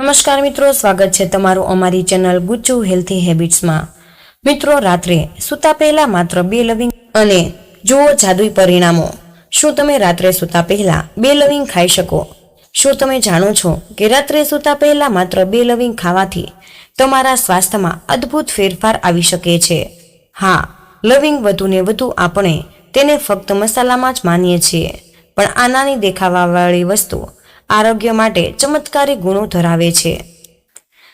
નમસ્કાર મિત્રો, સ્વાગત છે તમારું અમારી ચેનલ ગુચ્ચુ હેલ્થી હેબિટ્સમાં. મિત્રો, રાત્રે સૂતા પહેલા માત્ર બે લવિંગ અને જુઓ જાદુઈ પરિણામો. શું તમે રાત્રે સૂતા પહેલા બે લવિંગ ખાઈ શકો? શું તમે જાણો છો કે રાત્રે સૂતા પહેલા માત્ર બે લવિંગ ખાવાથી તમારા સ્વાસ્થ્યમાં અદ્ભુત ફેરફાર આવી શકે છે? હા, લવિંગ વધુને વધુ આપણે તેને ફક્ત મસાલામાં જ માનીએ છીએ. પણ આ નાની દેખાવાવાળી વસ્તુ આરોગ્ય માટે ચમત્કારી ગુણો ધરાવે છે.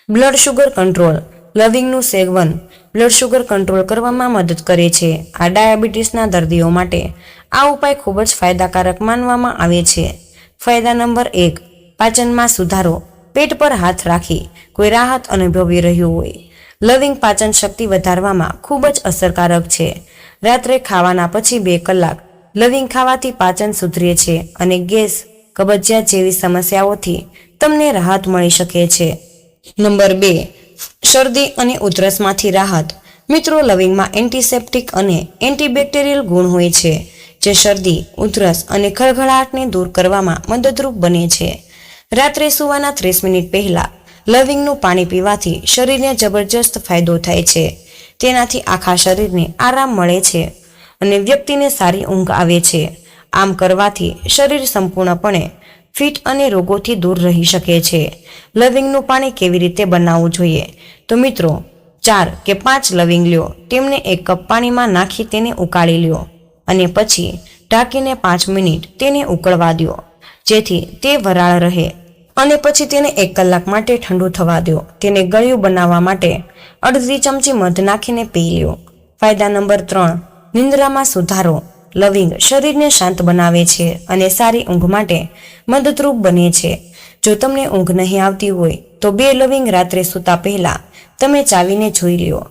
Blood sugar control. લવિંગનું સેવન બ્લડ શુગર કંટ્રોલ કરવામાં મદદ કરે છે. આ ડાયાબિટીસના દર્દીઓ માટે આ ઉપાય ખૂબ જ ફાયદાકારક માનવામાં આવે છે. ફાયદા નંબર એક, પાચનમાં સુધારો. પેટ પર હાથ રાખી કોઈ રાહત અનુભવી રહ્યું હોય. લવિંગ પાચન શક્તિ વધારવામાં ખૂબ જ અસરકારક છે. રાત્રે ખાવાના પછી બે કલાક લવિંગ ખાવાથી પાચન સુધરે છે અને ગેસ કબજિયાત જેવી સમસ્યાઓથી તમને રાહત મળી શકે છે. નંબર બે, શરદી અને ઉધરસમાંથી રાહત. મિત્રો, લવિંગમાં એન્ટિસેપ્ટિક અને એન્ટીબેક્ટેરિયલ ગુણ હોય છે, જે શરદી, ઉધરસ અને ખળખળાટને દૂર કરવામાં મદદરૂપ બને છે. રાત્રે સૂવાના ત્રીસ મિનિટ પહેલા, લવિંગનું પાણી પીવાથી શરીરને જબરજસ્ત ફાયદો થાય છે. તેનાથી આખા શરીરને આરામ મળે છે અને વ્યક્તિને સારી ઊંઘ આવે છે. આમ કરવાથી શરીર સંપૂર્ણપણે ફિટ અને રોગોથી દૂર રહી શકે છે. લવિંગનું પાણી કેવી રીતે બનાવવું જોઈએ? તો મિત્રો, ચાર કે પાંચ લવિંગ લ્યો. તેમને એક કપ પાણીમાં નાખી તેને ઉકાળી લ્યો અને પછી ઢાંકીને પાંચ મિનિટ તેને ઉકળવા દો જેથી તે વરાળ રહે અને પછી તેને એક કલાક માટે ઠંડુ થવા દો તેને ગળ્યું બનાવવા માટે અડધી ચમચી મધ નાખીને પી લ્યો. ફાયદા નંબર ત્રણ, નિંદ્રામાં સુધારો. લવિંગ શરીરને શાંત બનાવે છે અને સારી ઊંઘ માટે મદદરૂપ બને છે. જો તમને ઊંઘ નહીં આવતી હોય, તો બે લવિંગ રાત્રે સૂતા પહેલા તમે ચાવીને જોઈ લ્યો.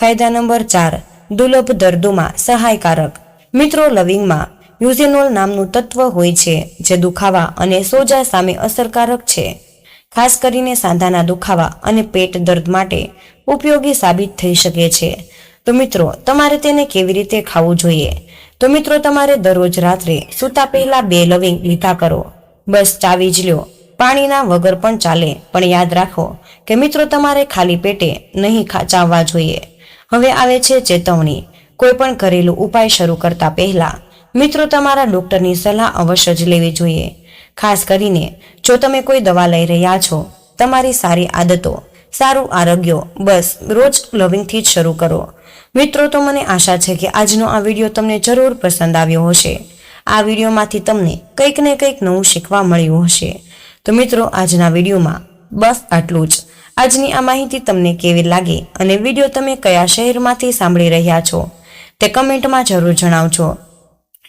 ફાયદા નંબર ચાર, દુર્લભ દર્દોમાં સહાયકારક. મિત્રો, લવિંગમાં યુઝેનોલ નામનું તત્વ હોય છે જે દુખાવા અને સોજા સામે અસરકારક છે. ખાસ કરીને સાંધાના દુખાવા અને પેટ દર્દ માટે ઉપયોગી સાબિત થઈ શકે છે. તો મિત્રો, તમારે તેને કેવી રીતે ખાવું જોઈએ? તો મિત્રો, તમારે દરરોજ રાત્રે સૂતા પહેલા બે લવિંગ લીધા કરો. બસ ચાવી જ લ્યો. પાણીના વગર પણ ચાલે. પણ યાદ રાખો કે મિત્રો, તમારે ખાલી પેટે નહીં ચાવવા જોઈએ. હવે આવે છે ચેતવણી. કોઈ પણ ઘરેલું ઉપાય શરૂ કરતા પહેલા મિત્રો, તમારા ડોક્ટરની સલાહ અવશ્ય જ લેવી જોઈએ. ખાસ કરીને, જો તમે કોઈ દવા લઈ રહ્યા છો, તમારી સારી આદતો, સારું આરોગ્ય, બસ રોજ લવિંગથી જ શરૂ કરો. મિત્રો, તો મને આશા છે કે આજનો આ વીડિયો તમને જરૂર પસંદ આવ્યો હશે. આ વિડીયોમાંથી તમને કંઈક ને કંઈક નવું શીખવા મળ્યું હશે. તો મિત્રો, આજના વિડીયોમાં બસ આટલું જ. આજની આ માહિતી તમને કેવી લાગી અને વીડિયો તમે કયા શહેરમાંથી સાંભળી રહ્યા છો, તે કમેન્ટમાં જરૂર જણાવજો.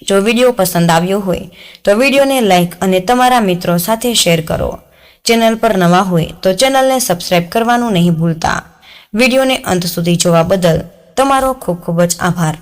જો વીડિયો પસંદ આવ્યો હોય, તો વિડીયોને લાઇક અને તમારા મિત્રો સાથે શેર કરો. ચેનલ પર નવા હોય, તો ચેનલને સબસ્ક્રાઇબ કરવાનું નહીં ભૂલતા. વિડીયોને અંત સુધી જોવા બદલ તમારો ખૂબ ખૂબ જ આભાર.